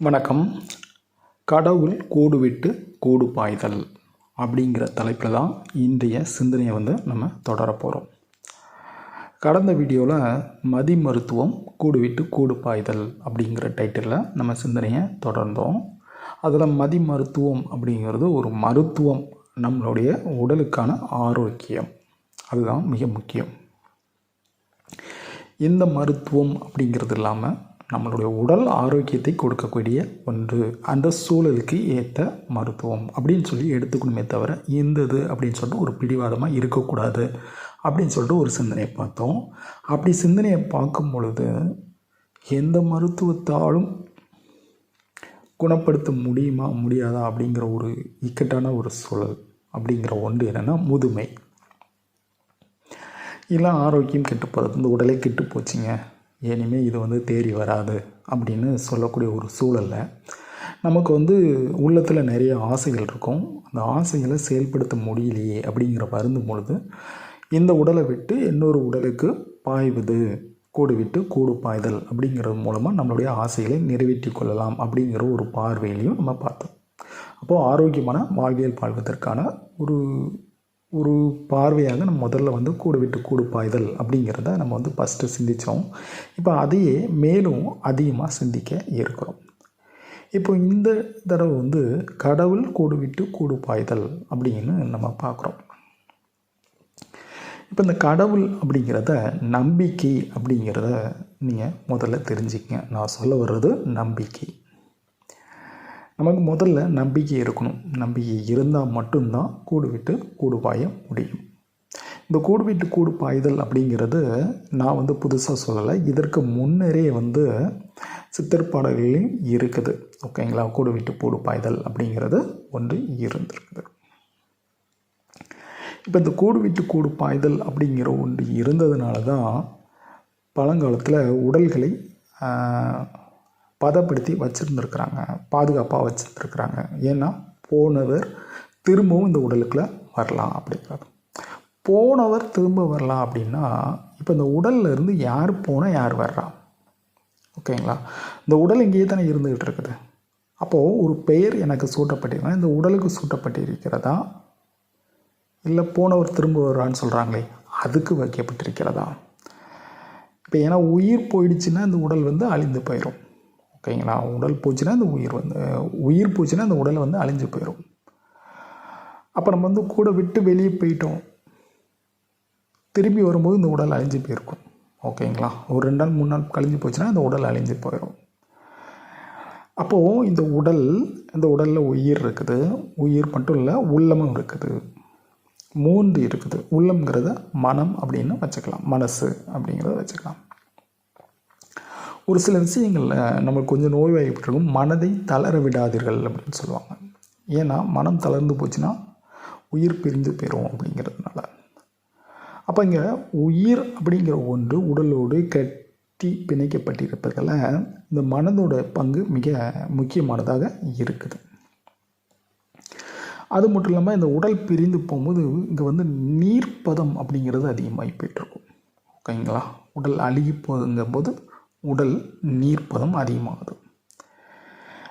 வணக்கம். கடவுள் கூடு விட்டு கூடு பாய்தல் அப்படிங்கிற தலைப்பில் தான் இன்றைய சிந்தனையை வந்து நம்ம தொடர போகிறோம் கடந்த வீடியோவில் மதி மருத்துவம் கூடு விட்டு கூடு பாய்தல் அப்படிங்கிற டைட்டிலில் நம்ம சிந்தனையை தொடர்ந்தோம். அதில் மதி மருத்துவம் அப்படிங்கிறது ஒரு மருத்துவம் நம்மளுடைய உடலுக்கான ஆரோக்கியம். அதுதான் மிக முக்கியம். இந்த மருத்துவம் அப்படிங்கிறது இல்லாமல் நம்மளுடைய உடல் ஆரோக்கியத்தை கொடுக்கக்கூடிய ஒன்று. அந்த சூழலுக்கு ஏற்ற மருத்துவம். அப்படின்னு சொல்லி எடுத்துக்கணுமே தவிர இந்த அப்படின்னு சொல்லிட்டு ஒரு பிடிவாதமாக இருக்கக்கூடாது. அப்படின்னு சொல்லிட்டு ஒரு சிந்தனையை பார்த்தோம். அப்படி சிந்தனையை பார்க்கும் பொழுது எந்த மருத்துவத்தாலும் குணப்படுத்த முடியுமா முடியாதா அப்படிங்கிற ஒரு இக்கட்டான ஒரு சூழல் அப்படிங்கிற ஒன்று என்னென்னா முதுமை. இல்லை ஆரோக்கியம் கெட்டு போகிறது இந்த உடலே கெட்டு போச்சுங்க. இனிமேல் இது வந்து தேறி வராது அப்படின்னு சொல்லக்கூடிய ஒரு சூழலில் நமக்கு வந்து உள்ளத்தில் நிறைய ஆசைகள் இருக்கும். அந்த ஆசைகளை செயல்படுத்த முடியலையே அப்படிங்கிற வருந்தும் பொழுது இந்த உடலை விட்டு இன்னொரு உடலுக்கு பாய்வது கூடு விட்டு கூடு பாய்தல் அப்படிங்கிறது மூலமாக நம்மளுடைய ஆசைகளை நிறைவேற்றி கொள்ளலாம் அப்படிங்கிற ஒரு பார்வையிலையும் நம்ம பார்த்தோம். அப்போது ஆரோக்கியமான வாழ்வியல் வாழ்வதற்கான ஒரு ஒரு பார்வையாக நம்ம முதல்ல வந்து கூடு விட்டு கூடு பாய்தல் அப்படிங்கிறத நம்ம வந்து ஃபஸ்ட்டு சிந்தித்தோம் இப்போ அதையே மேலும் அதிகமாக சிந்திக்க இருக்கிறோம். இப்போ இந்த தடவை வந்து கடவுள் கூடு விட்டு கூடு பாய்தல் அப்படின்னு நம்ம பார்க்குறோம். இப்போ இந்த கடவுள் அப்படிங்கிறத நம்பிக்கை அப்படிங்கிறத நீங்கள் முதல்ல தெரிஞ்சுக்கங்க. நான் சொல்ல வர்றது நம்பிக்கை. நமக்கு முதல்ல நம்பிக்கை இருக்கணும். நம்பிக்கை இருந்தால் மட்டும்தான் கூடு விட்டு கூடு பாய முடியும். இந்த கூடு விட்டு கூடு பாய்தல் அப்படிங்கிறது நான் வந்து புதுசாக சொல்லலை. இதற்கு முன்னரே வந்து சித்தற்பாடல்களையும் இருக்குது. ஓகேங்களா? கூடு விட்டு கூடு பாய்தல் அப்படிங்கிறது ஒன்று இருந்திருக்குது. இப்போ இந்த கூடு விட்டு கூடு பாய்தல் அப்படிங்கிற ஒன்று இருந்ததுனால தான் பழங்காலத்தில் உடல்களை பதப்படுத்தி வச்சுருந்துருக்குறாங்க பாதுகாப்பாக வச்சுருந்துருக்குறாங்க. ஏன்னா போனவர் திரும்பவும் இந்த உடலுக்குள்ளே வரலாம் அப்படிங்கிறது போனவர் திரும்ப வரலாம் அப்படின்னா இப்போ இந்த உடலில் இருந்து யார் போனால் யார் வர்றா? ஓகேங்களா? இந்த உடல் இங்கேயே தானே இருந்துக்கிட்டு இருக்குது. அப்போது ஒரு பெயர் எனக்கு சூட்டப்பட்டிருக்கா இந்த உடலுக்கு சூட்டப்பட்டிருக்கிறதா? இல்லை போனவர் திரும்ப வர்றான்னு சொல்கிறாங்களே அதுக்கு வைக்கப்பட்டிருக்கிறதா? இப்போ ஏன்னா உயிர் போயிடுச்சுன்னா இந்த உடல் வந்து அழிந்து போயிடும் ஓகேங்களா? உடல் போச்சுன்னா அந்த உயிர் வந்து உயிர் போச்சுன்னா அந்த உடல் வந்து அழிஞ்சு போயிடும் அப்போ நம்ம வந்து கூட விட்டு வெளியே போயிட்டோம். திரும்பி வரும்போது இந்த உடல் அழிஞ்சு போயிருக்கும். ஓகேங்களா? ஒரு ரெண்டு நாள் மூணு நாள் கழிஞ்சு போச்சுன்னா அந்த உடல் அழிஞ்சு போயிடும் அப்போது இந்த உடல் இந்த உடலில் உயிர் இருக்குது. உயிர் மட்டும் இல்லை உள்ளமும் இருக்குது. மூன்று இருக்குது. உள்ளம்ங்கிறத மனம் அப்படின்னு வச்சுக்கலாம். மனசு அப்படிங்கிறத வச்சுக்கலாம். ஒரு சில விஷயங்களில் நம்ம கொஞ்சம் நோய்வாய்ப்பட்டிருக்கும். மனதை தளர விடாதீர்கள் அப்படின்னு சொல்லுவாங்க. ஏன்னா மனம் தளர்ந்து போச்சுன்னா உயிர் பிரிந்து போயிடும் அப்படிங்கிறதுனால. அப்போ இங்கே உயிர் அப்படிங்கிற ஒன்று உடலோடு கட்டி பிணைக்கப்பட்டிருப்பதில் இந்த மனதோட பங்கு மிக முக்கியமானதாக இருக்குது. அது மட்டும் இல்லாமல் இந்த உடல் பிரிந்து போகும்போது இங்கே வந்து நீர்ப்பதம் அப்படிங்கிறது அதிகமாகி போயிட்டுருக்கும். ஓகேங்களா? உடல் அழுகி போகுதுங்கும் போது உடல் நீர்ப்பதம் அதிகமாகுது.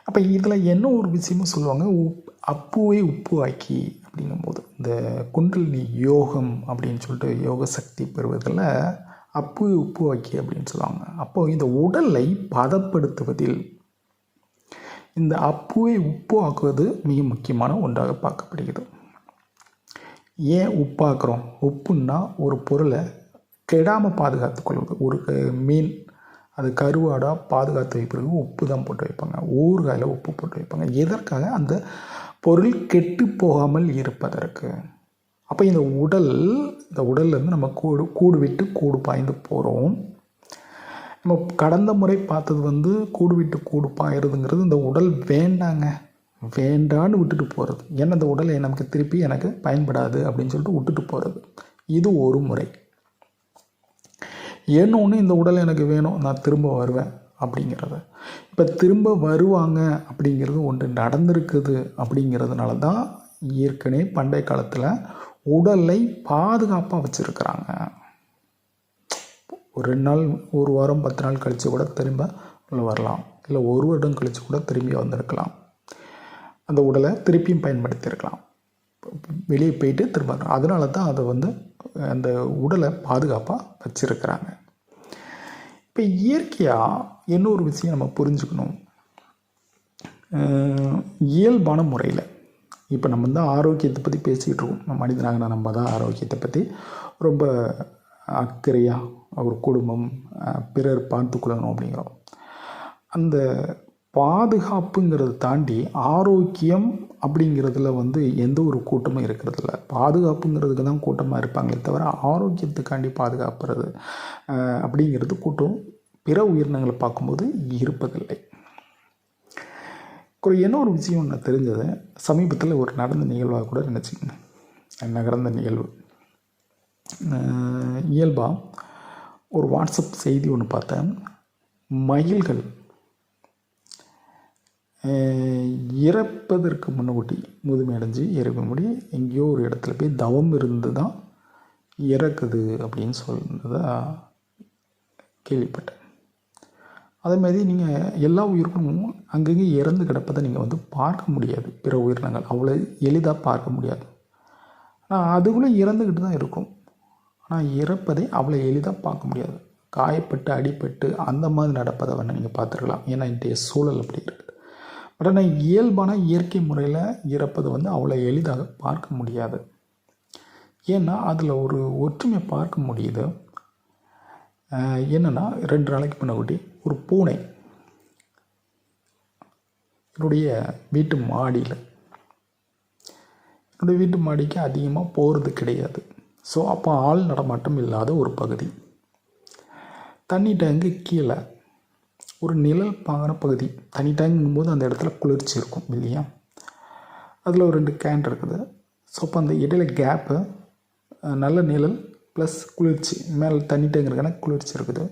அப்போ இதில் என்ன ஒரு விஷயமும் சொல்லுவாங்க? உப் அப்புவை உப்பு ஆக்கி அப்படிங்கும்போது இந்த குண்டலினி யோகம் அப்படின்னு சொல்லிட்டு யோக சக்தி பெறுவதில் அப்புவை உப்பு ஆக்கி அப்படின்னு சொல்லுவாங்க. அப்போது இந்த உடலை பதப்படுத்துவதில் இந்த அப்புவை உப்பு ஆக்குவது மிக முக்கியமான ஒன்றாக பார்க்கப்படுகிறது. ஏன் உப்பாக்குறோம்? உப்புன்னா ஒரு பொருளை கெடாமல் பாதுகாத்துக்கொள்வது ஒரு மீன் அது கருவாடாக பாதுகாத்து வைப்பதற்கு உப்பு தான் போட்டு வைப்பாங்க. ஊறுகாயில் உப்பு போட்டு வைப்பாங்க. எதற்காக? அந்த பொருள் கெட்டு போகாமல் இருப்பதற்கு. அப்போ இந்த உடல் இந்த உடல்லேருந்து நம்ம கூடு கூடு விட்டு கூடு பாய்ந்து போகிறோம் நம்ம கடந்த முறை பார்த்தது வந்து கூடு விட்டு கூடு பாயிறதுங்கிறது இந்த உடல் வேண்டாங்க. வேண்டான்னு விட்டுட்டு போகிறது ஏன்னா இந்த உடலை நமக்கு திருப்பி எனக்கு பயன்படாது அப்படின்னு சொல்லிட்டு விட்டுட்டு போகிறது இது ஒரு முறை. ஒன்று இந்த உடல் எனக்கு வேணும் நான் திரும்ப வருவேன் அப்படிங்கிறத. இப்போ திரும்ப வருவாங்க அப்படிங்கிறது ஒன்று நடந்திருக்குது அப்படிங்கிறதுனால தான் ஏற்கனவே பண்டைய காலத்தில் உடலை பாதுகாப்பாக வச்சுருக்குறாங்க. ஒரு ரெண்டு நாள் ஒரு வாரம் பத்து நாள் கழித்து கூட திரும்ப வரலாம். இல்லை ஒரு வருடம் கழித்து கூட திரும்பி வந்திருக்கலாம். அந்த உடலை திருப்பியும் பயன்படுத்தியிருக்கலாம் வெளியே போயிட்டு திரும்ப அதனால தான் அதை வந்து அந்த உடலை பாதுகாப்பாக வச்சுருக்கிறாங்க. இப்போ இயற்கையாக இன்னொரு விஷயம் நம்ம புரிஞ்சுக்கணும்? இயல்பான முறையில் இப்போ நம்ம தான் ஆரோக்கியத்தை பற்றி பேசிக்கிட்டு இருக்கோம். நம்ம மனிதனாக நம்ம தான் ஆரோக்கியத்தை பற்றி ரொம்ப அக்கறையாக ஒரு குடும்பம் பிறர் பார்த்துக்கொள்ளணும் அப்படிங்கிறோம். அந்த பாதுகாப்புங்கிறத தாண்டி ஆரோக்கியம் அப்படிங்கிறதுல வந்து எந்த ஒரு கூட்டமும் இருக்கிறதில்ல. பாதுகாப்புங்கிறதுக்கு தான் கூட்டமாக இருப்பாங்களே தவிர ஆரோக்கியத்துக்காண்டி பாதுகாப்புறது அப்படிங்கிறது கூட்டம் பிற உயிரினங்களை பார்க்கும்போது இருப்பதில்லை. ஒரு என்ன ஒரு விஷயம் ஒன்று தெரிஞ்சது சமீபத்தில் ஒரு நடந்த நிகழ்வாக கூட நினச்சிக்கங்க. நகர்ந்த நிகழ்வு. இயல்பாக ஒரு வாட்ஸ்அப் செய்தி ஒன்று பார்த்தேன். மயில்கள் இறப்பதற்கு முன்னோட்டி முதுமை அடைஞ்சு இறக்க எங்கேயோ ஒரு இடத்துல போய் தவம் இருந்து தான் இறக்குது அப்படின்னு சொன்னதாக கேள்விப்பட்டேன். அதே மாதிரி நீங்கள் எல்லா உயிருக்கும் அங்கங்கே இறந்து கிடப்பதை நீங்கள் வந்து பார்க்க முடியாது. பிற உயிரினங்கள் அவ்வளோ எளிதாக பார்க்க முடியாது. ஆனால் அதுக்குள்ளே இறந்துக்கிட்டு தான் இருக்கும். ஆனால் இறப்பதை அவ்வளோ எளிதாக பார்க்க முடியாது. காயப்பட்டு அடிப்பட்டு அந்த மாதிரி நடப்பதை வேணால் நீங்கள் பார்த்துருக்கலாம். ஏன்னா இன்றைய சூழல் அப்படி இருக்குது பட் ஆனால் இயல்பான இயற்கை முறையில் இறப்பது வந்து அவ்வளோ எளிதாக பார்க்க முடியாது. ஏன்னா அதில் ஒரு ஒற்றுமை பார்க்க முடியுது. என்னென்னா ரெண்டு நாளைக்கு முன்னாடி ஒரு பூனை என்னுடைய வீட்டு மாடியில். என்னுடைய வீட்டு மாடிக்கு அதிகமாக போகிறது கிடையாது. ஸோ அப்போ ஆள் நடமாட்டம் இல்லாத ஒரு பகுதி. தண்ணி டேங்கு கீழே. ஒரு நிழல் பாங்கின பகுதி தனி டைம்ங்கும்போது போது அந்த இடத்துல குளிர்ச்சி இருக்கும் இல்லையா? அதில் ஒரு ரெண்டு கேன் இருக்குது. ஸோ அப்போ அந்த இடையில கேப்பு நல்ல நிழல் ப்ளஸ் குளிர்ச்சி மேலே தண்ணி டேங்க் இருக்கான குளிர்ச்சி இருக்குது.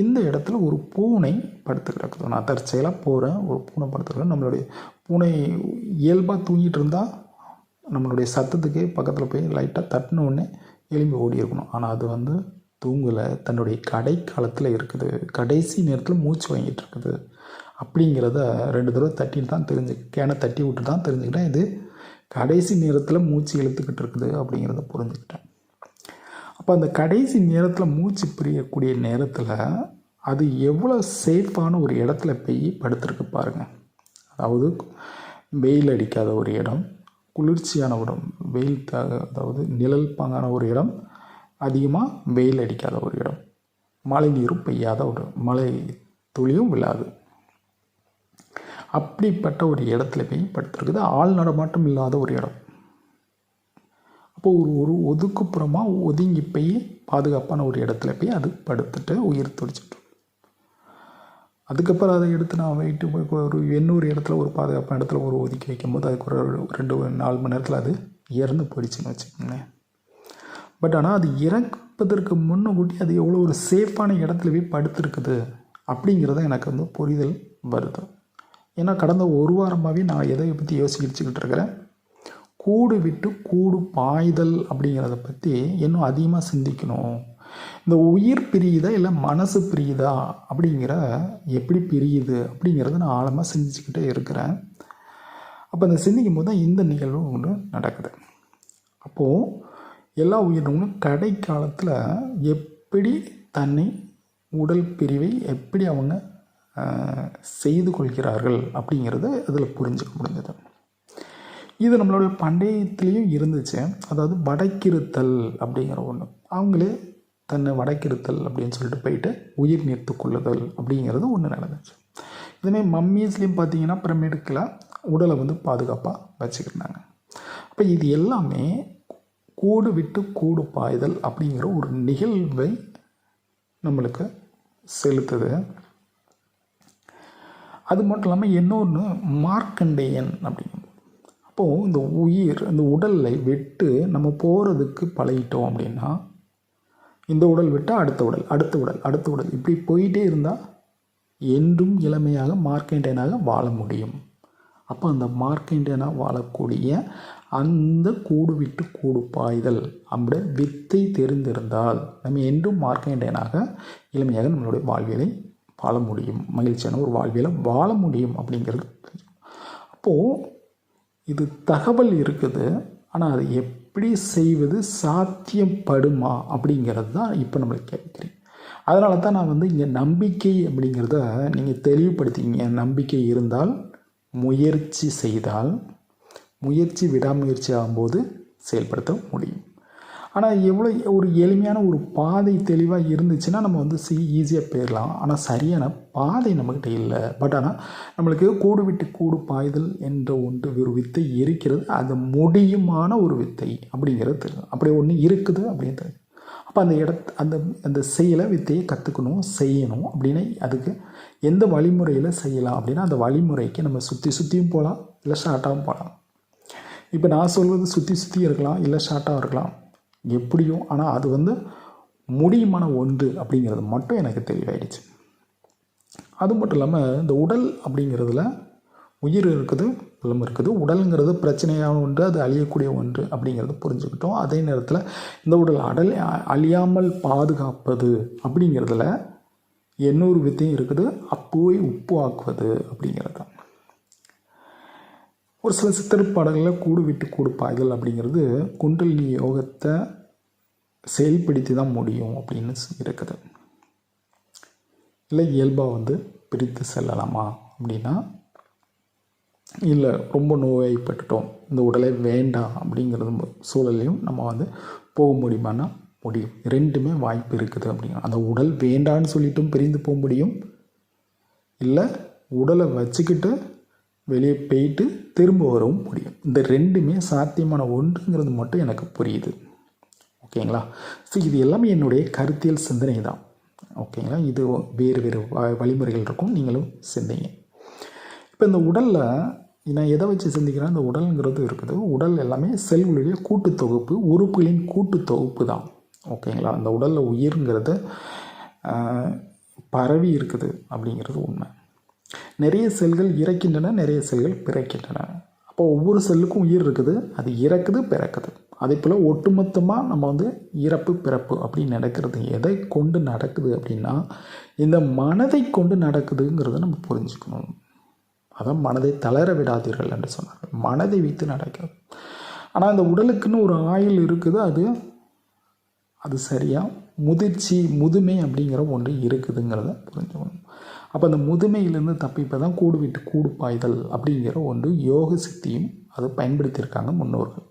இந்த இடத்துல ஒரு பூனை படுத்து கிடக்குது நான் தற்செயலாக போகிறேன் ஒரு பூனை படுத்துருக்கேன் நம்மளுடைய பூனை இயல்பாக தூங்கிட்டு இருந்தால் நம்மளுடைய சத்தத்துக்கே பக்கத்தில் போய் லைட்டாக தட்டின உடனே எலும்பி ஓடி இருக்கணும். ஆனால் அது வந்து தூங்கலை தன்னுடைய கடை காலத்தில் இருக்குது. கடைசி நேரத்தில் மூச்சு வாங்கிட்டு இருக்குது. அப்படிங்கிறத ரெண்டு தடவை தட்டிட்டு தான் தெரிஞ்சு கேனை தட்டி விட்டு தான் தெரிஞ்சுக்கிட்டேன். இது கடைசி நேரத்தில் மூச்சு இழுத்துக்கிட்டு இருக்குது அப்படிங்கிறத புரிஞ்சுக்கிட்டேன். அப்போ அந்த கடைசி நேரத்தில் மூச்சு பிரியக்கூடிய நேரத்தில் அது எவ்வளோ சேஃபான ஒரு இடத்துல போய் படுத்துருக்கு பாருங்கள் அதாவது வெயில் அடிக்காத ஒரு இடம் குளிர்ச்சியான இடம் வெயில் அதாவது நிழல் பாங்கான ஒரு இடம் அதிகமாக வெயில் அடிக்காத ஒரு இடம். மழை நீரும் பெய்யாத ஒரு மழை துளியும் விழாது அப்படிப்பட்ட ஒரு இடத்துல போய் படுத்துருக்குது ஆள் நடமாட்டம் இல்லாத ஒரு இடம். அப்போது ஒரு ஒரு ஒதுக்குப்புறமாக ஒதுங்கி போய் பாதுகாப்பான ஒரு இடத்துல போய் அது படுத்துட்டு உயிர் துடிச்சிட்டு அதுக்கப்புறம் அதை எடுத்து நான் வெயிட்டு போய் ஒரு இன்னொரு இடத்துல ஒரு பாதுகாப்பான இடத்துல ஒரு ஒதுக்கி வைக்கும்போது அதுக்கு ஒரு ரெண்டு நாலு மணி நேரத்தில் அது இறந்து போயிடுச்சுன்னு வச்சுக்கோங்களேன். பட் ஆனால் அது இறப்பதற்கு முன்ன கூட்டி அது எவ்வளோ ஒரு சேஃபான இடத்துல போய் படுத்துருக்குது அப்படிங்கிறத எனக்கு வந்து புரிதல் வருது. ஏன்னா கடந்த ஒரு வாரமாகவே நான் எதை பற்றி யோசிச்சுக்கிட்டு இருக்கிறேன்? கூடு விட்டு கூடு பாய்தல் அப்படிங்கிறத பற்றி இன்னும் அதிகமாக சிந்திக்கணும். இந்த உயிர் பிரியுதா இல்லை மனசு பிரியுதா அப்படிங்கிற எப்படி பிரியுது அப்படிங்கிறத நான் ஆழமாக சிந்திச்சுக்கிட்டே இருக்கிறேன். அப்போ அந்த சிந்திக்கும் போது தான் இந்த நிகழ்வு ஒன்று நடக்குது. அப்போது எல்லா உயிரினங்களும் கடை காலத்தில் எப்படி தன்னை உடல் பிரிவை எப்படி அவங்க செய்து கொள்கிறார்கள் அப்படிங்கிறத அதில் புரிஞ்சுக்க முடிஞ்சது. இது நம்மளுடைய பண்டையத்துலேயும் இருந்துச்சு. அதாவது வடக்கிருத்தல் அப்படிங்கிற ஒன்று அவங்களே தன்னை வடக்கிருத்தல் அப்படின்னு சொல்லிட்டு போயிட்டு உயிர் நீர்த்து கொள்ளுதல் அப்படிங்கிறது ஒன்று நடந்துச்சு. இதுமாதிரி மம்மீஸ்லேயும் பார்த்தீங்கன்னா பிரமிடுக்கில் உடலை வந்து பாதுகாப்பாக வச்சுக்கிட்டாங்க. அப்போ இது எல்லாமே கூடு விட்டு கூடு பாய்தல் அப்படிங்கிற ஒரு நிகழ்வை நம்மளுக்கு செலுத்துது. அது மட்டும் இல்லாமல் இன்னொன்று மார்க்கண்டேயன் அப்படிங்கும். அப்போது இந்த உயிர் இந்த உடலை விட்டு நம்ம போகிறதுக்கு பழகிட்டோம் அப்படின்னா இந்த உடல் விட்டால் அடுத்த உடல் அடுத்த உடல் அடுத்த உடல். இப்படி போயிட்டே இருந்தால் என்றும் இளமையாக மார்க்கண்டேனாக வாழ முடியும். அப்போ அந்த மார்க்கண்டேனாக வாழக்கூடிய அந்த கூடு விட்டு கூடு பாய்தல் அப்படி வித்தை தெரிந்திருந்தால் நம்ம என்றும் மார்க்கண்டேனாக இளமையாக நம்மளுடைய வாழ்வியலை வாழ முடியும். மகிழ்ச்சியான ஒரு வாழ்வியலை வாழ முடியும் அப்படிங்கிறது அப்போது இது தகவல் இருக்குது. ஆனால் அது எப்படி செய்வது? சாத்தியப்படுமா? அப்படிங்கிறது தான் இப்போ நம்மளுக்கு கேட்குறேன் அதனால தான் நான் வந்து இங்கே நம்பிக்கை அப்படிங்கிறத நீங்கள் தெளிவுபடுத்திங்க நம்பிக்கை இருந்தால் முயற்சி செய்தால் முயற்சி விடாமுயற்சி ஆகும்போது செயல்படுத்த முடியும். ஆனால் எவ்வளோ ஒரு எளிமையான ஒரு பாதை தெளிவாக இருந்துச்சுன்னா நம்ம வந்து சி ஈஸியாக போயிடலாம் ஆனால் சரியான பாதை நம்மக்கிட்ட இல்லை. பட் ஆனால் நம்மளுக்கு கூடு விட்டு கூடு பாய்தல் என்ற ஒன்று ஒரு வித்தை இருக்கிறது. அது முடியுமான ஒரு வித்தை அப்படிங்கிறது தெரியும். அப்படி ஒன்று இருக்குது அப்படின்றது அப்போ அந்த இடத் அந்த அந்த செயலை வித்தையை கற்றுக்கணும் செய்யணும். அப்படின்னு அதுக்கு எந்த வழிமுறையில் செய்யலாம் அப்படின்னா அந்த வழிமுறைக்கு நம்ம சுற்றி சுற்றியும் போகலாம் இல்லை ஷார்ட்டாகவும் போகலாம் இப்போ நான் சொல்வது சுற்றி சுற்றி இருக்கலாம் இல்லை ஷார்ட்டாக இருக்கலாம். எப்படியும் ஆனால் அது வந்து முடியுமான ஒன்று அப்படிங்கிறது மட்டும் எனக்கு தெளிவாயிடுச்சு. அது மட்டும் இல்லாமல் இந்த உடல் அப்படிங்கிறதுல உயிர் இருக்குது உள்ளம் இருக்குது. உடலுங்கிறது பிரச்சனையான ஒன்று அது அழியக்கூடிய ஒன்று அப்படிங்கிறத புரிஞ்சுக்கிட்டோம். அதே நேரத்தில் இந்த உடல் அடல் அழியாமல் பாதுகாப்பது அப்படிங்கிறதுல இன்னொரு வித்தையும் இருக்குது. அப்போவை உப்பு ஆக்குவது அப்படிங்கிறது. தான் ஒரு சில சித்திரப்பாடல்களில் கூடு விட்டு கூடு பாய்தல் அப்படிங்கிறது குண்டலினி யோகத்தை செயல்படுத்தி தான் முடியும் அப்படின்னு இருக்குது. இல்லை இயல்பாக வந்து பிரித்து செல்லலாமா அப்படின்னா இல்லை ரொம்ப நோய்பட்டுட்டோம் இந்த உடலை வேண்டாம் அப்படிங்கிறது சூழலையும் நம்ம வந்து போக முடியுமான்னா முடியும். ரெண்டுமே வாய்ப்பு இருக்குது அப்படிங்கிற அந்த உடல் வேண்டான்னு சொல்லிட்டும் பிரிந்து போக முடியும். இல்லை உடலை வச்சுக்கிட்டு வெளியே போயிட்டு திரும்ப வரவும் முடியும். இந்த ரெண்டுமே சாத்தியமான ஒன்றுங்கிறது மட்டும் எனக்கு புரியுது. ஓகேங்களா? ஸோ இது எல்லாமே என்னுடைய கருத்தியல் சிந்தனை தான் ஓகேங்களா? இது வேறு வேறு வ- வழிமுறைகள் இருக்கும். நீங்களும் சிந்திங்க. இப்போ இந்த உடலில் நான் எதை வச்சு சிந்திக்கிறேன்? இந்த உடல்ங்கிறது இருக்குது. உடல் எல்லாமே செல்களுடைய கூட்டு தொகுப்பு உறுப்புகளின் கூட்டு தொகுப்பு தான். ஓகேங்களா? அந்த உடலில் உயிர்ங்கிறது பரவி இருக்குது அப்படிங்கிறது உண்மை. நிறைய செல்கள் இறக்கின்றன நிறைய செல்கள் பிறக்கின்றன. அப்போ ஒவ்வொரு செல்லுக்கும் உயிர் இருக்குது. அது இறக்குது பிறக்குது. அதே போல் ஒட்டுமொத்தமாக நம்ம வந்து இறப்பு பிறப்பு அப்படின்னு நடக்கிறது. எதை கொண்டு நடக்குது அப்படின்னா இந்த மனதை கொண்டு நடக்குதுங்கிறத நம்ம புரிஞ்சுக்கணும். அதான் மனதை தளர விடாதீர்கள் என்று சொன்னார்கள். மனதை வைத்து நடக்கிறது. ஆனால் அந்த உடலுக்குன்னு ஒரு ஆயுள் இருக்குது அது அது சரியாக முதிர்ச்சி முதுமை அப்படிங்கிற ஒன்று இருக்குதுங்கிறத புரிஞ்சுக்கணும். அப்போ அந்த முதுமையிலேருந்து தப்பிப்போ தான் கூடு விட்டு கூடு பாய்தல் அப்படிங்கிற ஒன்று யோக சித்தியும் அது பயன்படுத்தியிருக்காங்க முன்னோர்கள்.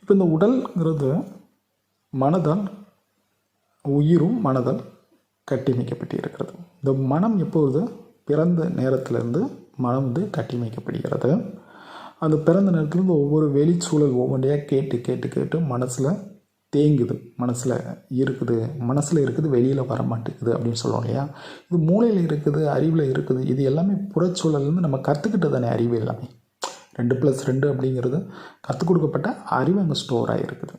இப்போ இந்த உடல்ங்கிறது மனதால் உயிரும் மனதால் கட்டிமைக்கப்பட்டு இருக்கிறது இந்த மனம் எப்பொழுது பிறந்த நேரத்திலேருந்து மனம் வந்து கட்டிமைக்கப்படுகிறது அந்த பிறந்த நேரத்துலேருந்து ஒவ்வொரு வெளிச்சூழல் ஒவ்வொன்றையாக கேட்டு கேட்டு கேட்டு மனசில் தேங்குது. மனசில் இருக்குது மனசில் இருக்குது வெளியில் வர மாட்டேங்குது அப்படின்னு சொல்லுவோம் இல்லையா? இது மூளையில் இருக்குது அறிவில் இருக்குது இது எல்லாமே புறச்சூழல்லேருந்து நம்ம கற்றுக்கிட்டு தானே அறிவு எல்லாமே. ரெண்டு ப்ளஸ் ரெண்டு அப்படிங்கிறது கற்றுக் கொடுக்கப்பட்ட அறிவு அங்கே ஸ்டோர் ஆகிருக்குது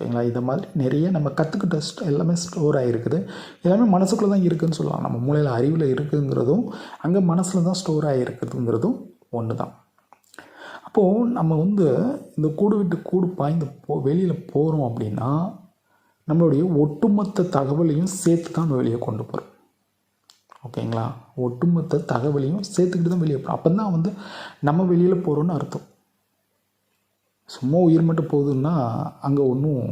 ஓகேங்களா? இதை மாதிரி நிறைய நம்ம கற்றுக்கிட்ட எல்லாமே ஸ்டோர் ஆகிருக்குது எல்லாமே மனசுக்குள்ளே தான் இருக்குதுன்னு சொல்லலாம். நம்ம மூளையில் அறிவில் இருக்குங்கிறதும் அங்கே மனசில் தான் ஸ்டோர் ஆகிருக்குதுங்கிறதும் ஒன்று தான். அப்போது நம்ம வந்து இந்த கூடு விட்டு கூடு பாய்ந்து போ வெளியில் போகிறோம் அப்படின்னா நம்மளுடைய ஒட்டுமொத்த தகவலையும் சேர்த்து தான் நம்ம வெளியே கொண்டு போகிறோம் ஓகேங்களா? ஒட்டுமொத்த தகவலையும் சேர்த்துக்கிட்டு தான் வெளியே போகிறோம் அப்போ தான் வந்து நம்ம வெளியில் போகிறோன்னு அர்த்தம். சும்மா உயிர் மட்டும் போகுதுன்னா அங்கே ஒன்றும்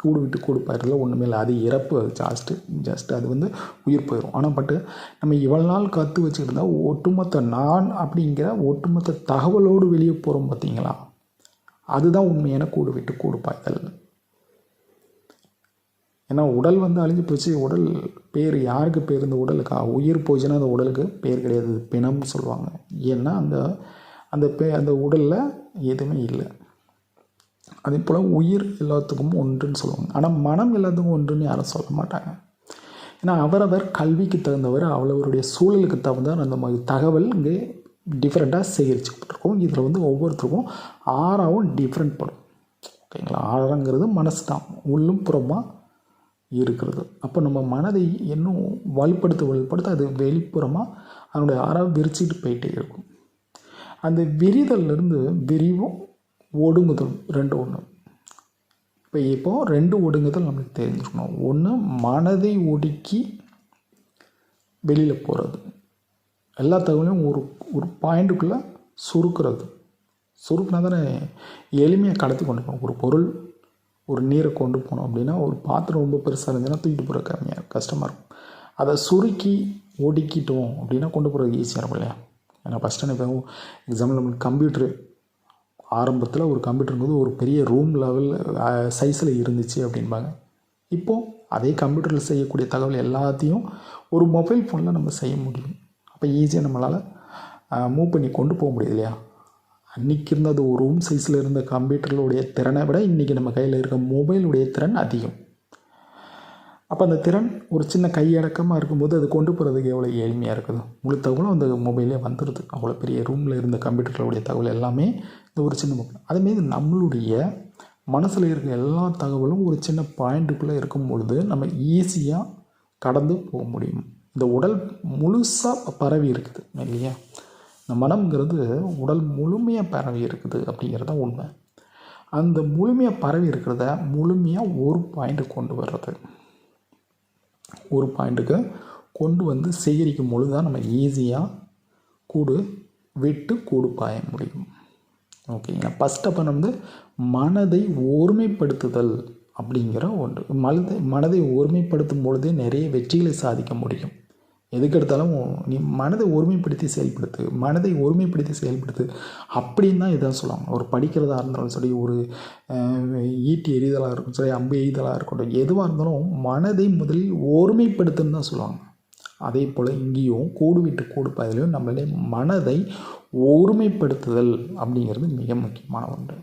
கூடு விட்டு கூடு பாயிரல ஒன்றுமே இல்லை. அது இறப்பு அது ஜாஸ்ட்டு ஜஸ்ட் அது வந்து உயிர் போயிடும் ஆனால் பட்டு நம்ம இவ்வளோ நாள் கற்று வச்சுக்கிட்டு ஒட்டுமொத்த நான் அப்படிங்கிற ஒட்டுமொத்த தகவலோடு வெளியே போகிறோம் பார்த்தீங்களா அதுதான் உண்மையான கூடு விட்டு கூடு பாய்தல். ஏன்னா உடல் வந்து அழிஞ்சு போச்சு. உடல் பேர் யாருக்கு பேர்? இந்த உடலுக்கா? உயிர் போச்சுன்னா அந்த உடலுக்கு பேர் கிடையாது. பிணம்னு சொல்லுவாங்க. ஏன்னா அந்த அந்த பே அந்த உடலில் எதுவுமே இல்லை. அதே போல் உயிர் எல்லாத்துக்கும் ஒன்றுன்னு சொல்லுவாங்க. ஆனால் மனம் எல்லாத்துக்கும் ஒன்றுன்னு யாரும் சொல்ல மாட்டாங்க. ஏன்னா அவரவர் கல்விக்கு தகுந்தவர் அவரவருடைய சூழலுக்கு தகுந்த அந்த மாதிரி தகவல் இங்கே டிஃப்ரெண்ட்டாக சேகரிச்சுக்கப்பட்டிருக்கும். இதில் வந்து ஒவ்வொருத்தருக்கும் ஆறாவும் டிஃப்ரெண்ட் படும். ஓகேங்களா? ஆறாங்கிறது மனசு தான் உள்ளும் புறமாக இருக்கிறது. அப்போ நம்ம மனதை இன்னும் வலுப்படுத்த வலுப்படுத்த அது வெளிப்புறமாக அதனுடைய ஆறாக விரிச்சிட்டு போயிட்டே இருக்கும். அந்த விரிதல்லேருந்து விரிவும் ஒடுங்குதல் ரெண்டு ஒன்று இப்போ இப்போது ரெண்டு ஒடுங்குதல் நமக்கு தெரிஞ்சுக்கணும் ஒன்று மனதை ஒடுக்கி வெளியில் போகிறது எல்லா தகவலையும் ஒரு ஒரு பாயிண்ட்டுக்குள்ளே சுருக்கிறது. சுருக்குனா தானே எளிமையாக கடத்தி கொண்டு போகணும். ஒரு பொருள் ஒரு நீரை கொண்டு போனோம் அப்படின்னா ஒரு பாத்திரம் ரொம்ப பெருசாக இருந்துச்சுன்னா தூக்கிட்டு போகிற கம்மியாக கஷ்டமாக இருக்கும். அதை சுருக்கி ஒடுக்கிட்டோம் அப்படின்னா கொண்டு போகிறது ஈஸியாக இருக்கும் இல்லையா? ஏன்னா ஃபஸ்ட்டு இப்போ எக்ஸாம்பிள் நம்மளுக்கு கம்ப்யூட்ரு ஆரம்பத்தில் ஒரு கம்ப்யூட்டருங்கிறது ஒரு பெரிய ரூம் லெவல் சைஸில் இருந்துச்சு அப்படின்பாங்க இப்போது அதே கம்ப்யூட்டரில் செய்யக்கூடிய தகவல் எல்லாத்தையும் ஒரு மொபைல் ஃபோனில் நம்ம செய்ய முடியும். அப்போ ஈஸியாக நம்மளால் மூவ் பண்ணி கொண்டு போக முடியுது இல்லையா? அன்றைக்கி இருந்த அது ஒரு ரூம் சைஸில் இருந்த கம்ப்யூட்டர்களுடைய திறனை விட இன்றைக்கி நம்ம கையில் இருக்க மொபைலுடைய திறன் அதிகம். அப்போ அந்த திறன் ஒரு சின்ன கையடக்கமாக இருக்கும்போது அது கொண்டு போகிறதுக்கு எவ்வளோ எளிமையாக இருக்குது? முழு தகவலும் அந்த மொபைலே வந்துடுது அவ்வளோ பெரிய ரூமில் இருந்த கம்ப்யூட்டர்களுடைய தகவல் எல்லாமே இந்த ஒரு சின்ன மொபைல் அதேமாரி நம்மளுடைய மனசில் இருக்க எல்லா தகவலும் ஒரு சின்ன பாயிண்ட்டுக்குள்ளே இருக்கும் பொழுது நம்ம ஈஸியாக கடந்து போக முடியும். இந்த உடல் முழுசாக பரவி இருக்குது. இல்லையா? இந்த மனம்ங்கிறது உடல் முழுமையாக பரவி இருக்குது அப்படிங்கிறது தான் உண்மை. அந்த முழுமையாக பரவி இருக்கிறத முழுமையாக ஒரு பாயிண்ட்டு கொண்டு வர்றது. ஒரு பாயிண்ட்டுக்கு கொண்டு வந்து சேகரிக்கும் பொழுது தான் நம்ம ஈஸியாக கூடு விட்டு கூடு பாய முடியும். ஓகேங்களா ஃபஸ்ட் அப்போ வந்து மனதை ஒருமைப்படுத்துதல் அப்படிங்கிற ஒன்று. மனதை மனதை ஒருமைப்படுத்தும் பொழுதே நிறைய வெற்றிகளை சாதிக்க முடியும். எதுக்கெடுத்தாலும் நீ மனதை ஒருமைப்படுத்தி செயல்படுத்து மனதை ஒருமைப்படுத்தி செயல்படுத்து அப்படின்னு தான் இதான் சொல்லுவாங்க. ஒரு படிக்கிறதா இருந்தாலும் சரி ஒரு ஈட்டி எரிதலாக இருக்கட்டும் சரி அம்பு எய்தலாக இருக்கட்டும் எதுவாக இருந்தாலும் மனதை முதலில் ஒருமைப்படுத்துன்னு தான் சொல்லுவாங்க. அதே போல் இங்கேயும் கூடு விட்டு கூடு பாதையிலையும் நம்மளே மனதை ஒருமைப்படுத்துதல் அப்படிங்கிறது மிக முக்கியமான ஒன்று.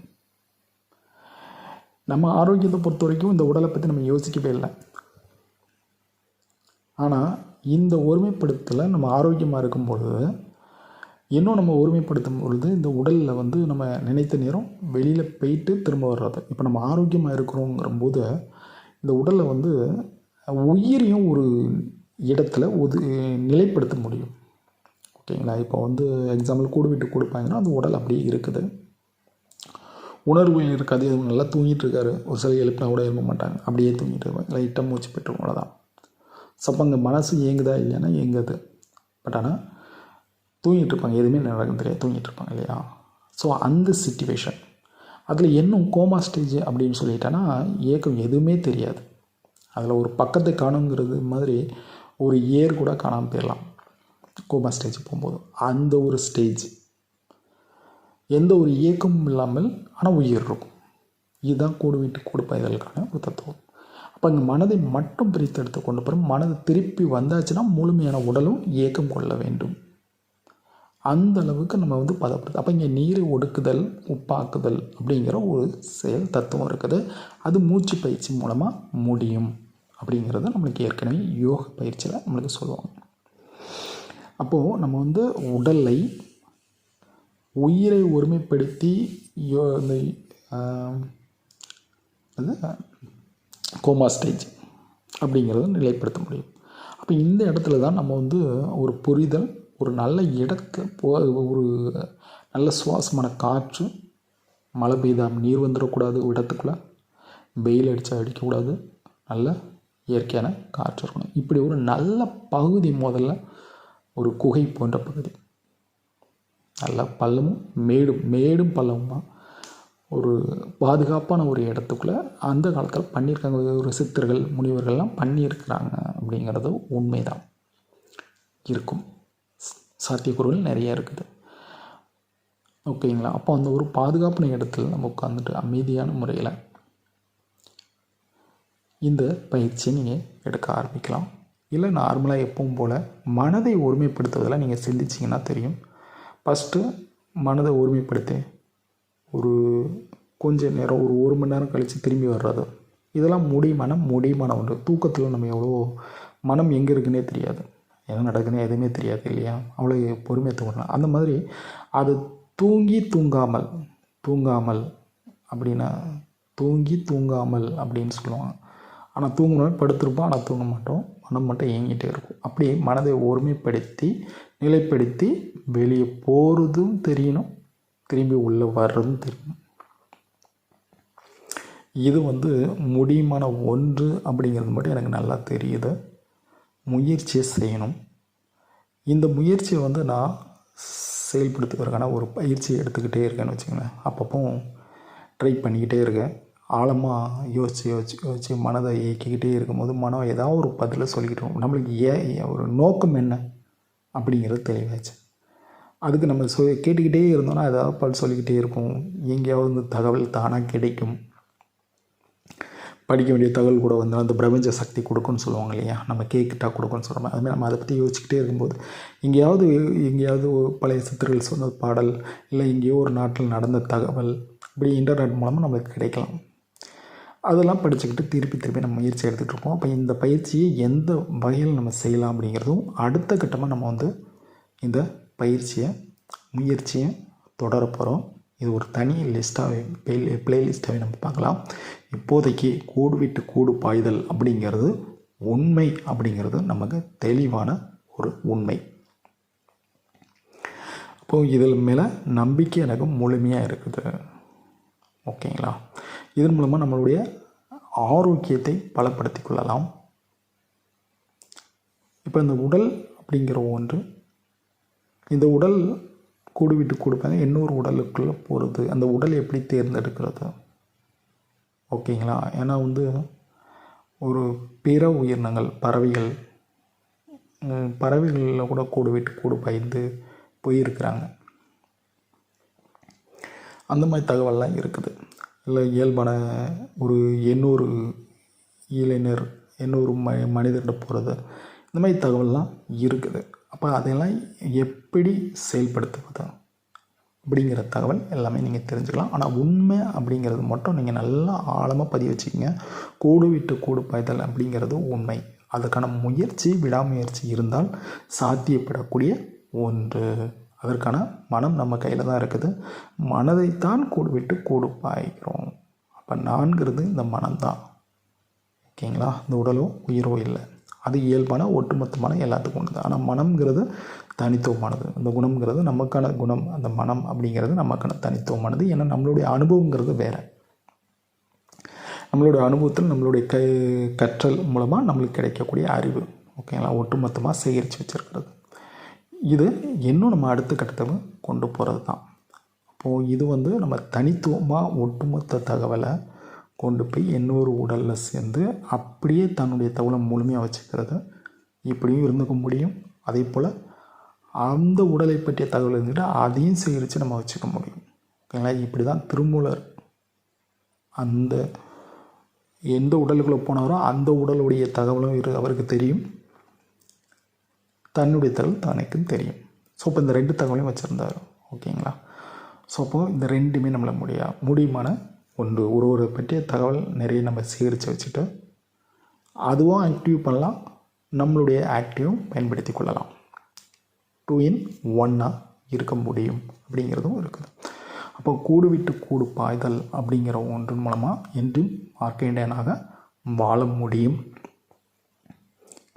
நம்ம ஆரோக்கியத்தை பொறுத்த வரைக்கும் இந்த உடலை பற்றி நம்ம யோசிக்கவே இல்லை. ஆனால் இந்த ஒருமைப்படுத்தலை நம்ம ஆரோக்கியமாக இருக்கும் பொழுது இன்னும் நம்ம ஒருமைப்படுத்தும் பொழுது இந்த உடலில் வந்து நம்ம நினைத்த நேரம் வெளியில் போயிட்டு திரும்ப வர்றது. இப்போ நம்ம ஆரோக்கியமாக இருக்கிறோங்கிற போது இந்த உடலை வந்து உயிரையும் ஒரு இடத்துல ஒது நிலைப்படுத்த முடியும். ஓகேங்களா? இப்போ வந்து எக்ஸாம்பிள் கூடு விட்டு கொடுப்பாங்கன்னா அந்த உடல் அப்படியே இருக்குது. உணர்வு இருக்காது. நல்லா தூங்கிட்டு இருக்காரு. ஒரு சில எழுப்பினா கூட எழுப்ப மாட்டாங்க. அப்படியே தூங்கிட்டு இருப்பாங்க. லைட்டாக மூச்சு பெற்றுவோம் அவ்வளோதான் ஸோ அப்போ அங்கே மனசு இயங்குதா இல்லைன்னா இயங்குது. பட் ஆனால் தூங்கிட்டு இருப்பாங்க எதுவுமே நடக்கும் தெரியாது. தூங்கிட்டு இருப்பாங்க இல்லையா? ஸோ அந்த சுச்சுவேஷன் அதில் இன்னும் கோமா ஸ்டேஜ் அப்படின்னு சொல்லிட்டேன்னா ஏக்கம் எதுவுமே தெரியாது. அதில் ஒரு பக்கத்தை காணுங்கிறது மாதிரி ஒரு ஏர் கூட காணாமல் போயிடலாம். கோமா ஸ்டேஜ் போகும்போது. அந்த ஒரு ஸ்டேஜ் எந்த ஒரு இயக்கமும் இல்லாமல் ஆனால் உயிர் இருக்கும். இதுதான் கூடு வீட்டு கூடு ஒரு தத்துவம். அப்போ அந்த மனதை மட்டும் பிரித்து எடுத்து கொண்டு போகிறோம் மனது திருப்பி வந்தாச்சுன்னா முழுமையான உடலும் இயக்கம் கொள்ள வேண்டும். அந்த அளவுக்கு நம்ம வந்து பதப்படுது அப்போ இங்கே நீரை ஒடுக்குதல் உப்பாக்குதல் அப்படிங்கிற ஒரு செயல் தத்துவம் இருக்குது. அது மூச்சு பயிற்சி மூலமாக முடியும் அப்படிங்கிறத நம்மளுக்கு ஏற்கனவே யோக பயிற்சியில் நம்மளுக்கு சொல்லுவாங்க. அப்போது நம்ம வந்து உடலை உயிரை ஒருமைப்படுத்தி யோ இந்த கோமா ஸ்டேஜ் அப்படிங்கிறத நிலைப்படுத்த முடியும். அப்போ இந்த இடத்துல தான் நம்ம வந்து ஒரு புரிதல் ஒரு நல்ல இடத்தை போ ஒரு நல்ல சுவாசமான காற்று மழை பெய்தா நீர் வந்துடக்கூடாது இடத்துக்குள்ளே வெயில் அடித்தா அடிக்கக்கூடாது நல்ல இயற்கையான காற்று இருக்கணும். இப்படி ஒரு நல்ல பகுதி முதல்ல ஒரு குகை போன்ற பகுதி. நல்ல பள்ளமும் மேடும் மேடும் பள்ளமும்? தான் ஒரு பாதுகாப்பான ஒரு இடத்துக்குள்ளே அந்த காலத்தில் பண்ணியிருக்காங்க. ஒரு சித்தர்கள் முனிவர்கள்லாம் பண்ணியிருக்கிறாங்க அப்படிங்கிறது உண்மைதான். இருக்கும். சாத்தியக்கூறுகள் நிறைய இருக்குது. ஓகேங்களா? அப்போ அந்த ஒரு பாதுகாப்பான இடத்துல நம்ம உட்காந்துட்டு அமைதியான முறையில் இந்த பயிற்சியை நீங்கள் எடுக்க ஆரம்பிக்கலாம். இல்லை நார்மலாக எப்பவும் போல் மனதை ஒருமைப்படுத்துவதில் நீங்கள் சிந்திச்சிங்கன்னா தெரியும். ஃபஸ்ட்டு மனதை ஒருமைப்படுத்தி ஒரு கொஞ்ச நேரம் ஒரு ஒரு மணி நேரம் கழித்து திரும்பி வர்றது. இதெல்லாம் முடியுமான முடியுமான ஒன்று தூக்கத்தில் நம்ம எவ்வளோ மனம் எங்கே இருக்குன்னே தெரியாது. என்ன நடக்குதுன்னு எதுவுமே தெரியாது இல்லையா? அவ்வளோ பொறுமையாக தூங்கலாம். அந்த மாதிரி அது தூங்கி தூங்காமல் தூங்காமல் அப்படின்னா தூங்கி தூங்காமல் அப்படின்னு சொல்லுவாங்க. ஆனால் தூங்கணும் படுத்திருப்போம் ஆனால் தூங்க மாட்டோம். மனம் மட்டும் இயங்கிட்டே இருக்கும். அப்படியே மனதை ஒருமைப்படுத்தி நிலைப்படுத்தி வெளியே போகிறதும் தெரியணும். திரும்பி உள்ளே வர்றதும் தெரியும். இது வந்து முடியுமான ஒன்று அப்படிங்கிறது மட்டும் எனக்கு நல்லா தெரியுது. முயற்சியை செய்யணும். இந்த முயற்சியை வந்து நான் செயல்படுத்துவதற்கான ஒரு பயிற்சியை எடுத்துக்கிட்டே இருக்கேன்னு வச்சுக்கோங்களேன். அப்பப்போ ட்ரை பண்ணிக்கிட்டே இருக்கேன். ஆழமாக யோசித்து யோசித்து யோசித்து மனதை இயக்கிக்கிட்டே இருக்கும்போது மனம் ஏதாவது ஒரு பதிலை சொல்லிக்கிட்டு நம்மளுக்கு ஏன் ஒரு நோக்கம் என்ன அப்படிங்கிறது தெளிவாச்சு. அதுக்கு நம்ம சொ கேட்டுக்கிட்டே இருந்தோம்னா ஏதாவது பல் சொல்லிக்கிட்டே இருக்கும். எங்கேயாவது இந்த தகவல் தானாக கிடைக்கும். படிக்க வேண்டிய தகவல் கூட வந்து அந்த பிரபஞ்ச சக்தி கொடுக்குன்னு சொல்லுவாங்க இல்லையா? நம்ம கேக்கிட்டா கொடுக்குன்னு சொல்கிறோம் அதுமாதிரி நம்ம அதை பற்றி யோசிச்சுக்கிட்டே இருக்கும்போது எங்கேயாவது எங்கேயாவது பழைய சித்தர்கள் சொன்ன பாடல் இல்லை எங்கேயோ ஒரு நாட்டில் நடந்த தகவல் இப்படி இன்டர்நெட் மூலமாக நம்மளுக்கு கிடைக்கலாம். அதெல்லாம் படிச்சுக்கிட்டு திருப்பி திருப்பி நம்ம முயற்சி எடுத்துகிட்டு இருக்கோம் அப்போ இந்த பயிற்சியை எந்த வகையில் நம்ம செய்யலாம் அப்படிங்கிறதும் அடுத்த கட்டமாக நம்ம வந்து இந்த பயிற்சியை முயற்சியை தொடர போகிறோம் இது ஒரு தனி லிஸ்ட்டாகவே பிளே ப்ளேலிஸ்ட்டாகவே நம்ம பார்க்கலாம். இப்போதைக்கு கூடு விட்டு கூடு பாய்தல் அப்படிங்கிறது உண்மை அப்படிங்கிறது நமக்கு தெளிவான ஒரு உண்மை. அப்போது இதில் மேலே நம்பிக்கை எனக்கு முழுமையாக இருக்குது. ஓகேங்களா? இதன் மூலமாக நம்மளுடைய ஆரோக்கியத்தை பலப்படுத்தி கொள்ளலாம். இப்போ இந்த உடல் அப்படிங்கிற ஒன்று இந்த உடல் கூடு விட்டு கொடுப்பாங்க. இன்னொரு உடலுக்குள்ளே போகிறது அந்த உடல் எப்படி தேர்ந்தெடுக்கிறது. ஓகேங்களா? ஏன்னா வந்து ஒரு பிற உயிரினங்கள் பறவைகள் பறவைகளில் கூட கூடு விட்டு கூடு பயந்து போயிருக்கிறாங்க. அந்த மாதிரி தகவல்லாம் இருக்குது. இல்லை இயல்பான ஒரு எண்ணூறு இளைஞர் எண்ணூறு ம மனிதர்கிட்ட போகிறது இந்த மாதிரி தகவல்லாம் இருக்குது. அப்போ அதெல்லாம் எப்படி செயல்படுத்துவது? அப்படிங்கிற தகவல் எல்லாமே நீங்கள் தெரிஞ்சுக்கலாம். ஆனால் உண்மை அப்படிங்கிறது மட்டும் நீங்கள் நல்லா ஆழமாக பதிவு வச்சுக்கிங்க. கூடு விட்டு கூடு பாய்தல் அப்படிங்கிறது உண்மை. அதற்கான முயற்சி விடாமுயற்சி இருந்தால் சாத்தியப்படக்கூடிய ஒன்று. அதற்கான மனம் நம்ம கையில் தான் இருக்குது. மனதைத்தான் கூடு விட்டு கூடு பாய்கிறோம். அப்போ நான்கிறது இந்த மனம்தான். ஓகேங்களா? இந்த உடலோ உயிரோ இல்லை. அது இயல்பான ஒட்டுமொத்தமான எல்லாத்துக்கும் ஒன்று தான் ஆனால் மனம்ங்கிறது தனித்துவமானது. அந்த குணம்ங்கிறது நமக்கான குணம். அந்த மனம் அப்படிங்கிறது நமக்கான தனித்துவமானது. ஏன்னா நம்மளுடைய அனுபவங்கிறது வேறு. நம்மளுடைய அனுபவத்தில் நம்மளுடைய க கற்றல் மூலமாக நம்மளுக்கு கிடைக்கக்கூடிய அறிவு. ஓகேங்களா? ஒட்டுமொத்தமாக சேகரித்து வச்சுருக்கிறது. இது இன்னும் நம்ம அடுத்த கட்டத்தை கொண்டு போகிறது தான் அப்போது இது வந்து நம்ம தனித்துவமாக ஒட்டுமொத்த தகவலை கொண்டு போய் இன்னொரு உடலில் சேர்ந்து அப்படியே தன்னுடைய தகவலை முழுமையாக வச்சுக்கிறது. இப்படியும் இருந்துக்க முடியும். அதே போல் அந்த உடலை பற்றிய தகவல் இருந்துட்டு அதையும் சேகரித்து நம்ம வச்சுக்க முடியும். ஓகேங்களா இப்படி தான் திருமூலர் அந்த எந்த உடலுக்குள்ளே போனாரோ அந்த உடலுடைய தகவலும் இரு அவருக்கு தெரியும். தன்னுடைய தகவல் தனக்கும் தெரியும். ஸோ இப்போ இந்த ரெண்டு தகவலையும் வச்சுருந்தார். ஓகேங்களா ஸோ அப்போது இந்த ரெண்டுமே நம்மளை முடியா முடியுமான ஒன்று ஒரு ஒரு பற்றிய தகவல் நிறைய நம்ம சேகரித்து வச்சுட்டு அதுவும் ஆக்டிவ் பண்ணலாம். நம்மளுடைய ஆக்டிவும் பயன்படுத்தி கொள்ளலாம். டூ இன் ஒன்னாக இருக்க முடியும் அப்படிங்கிறதும் இருக்குது. அப்போ கூடு விட்டு கூடு பாய்தல் அப்படிங்கிற ஒன்றின் மூலமாக என்றும் ஆர்கேண்டியனாக வாழ முடியும்.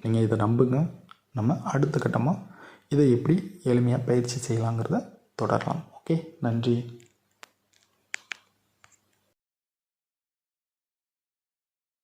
நீங்கள் இதை நம்புங்க. நம்ம அடுத்த கட்டமாக இதை எப்படி எளிமையாக பயிற்சி செய்யலாங்கிறத தொடரலாம். ஓகே நன்றி.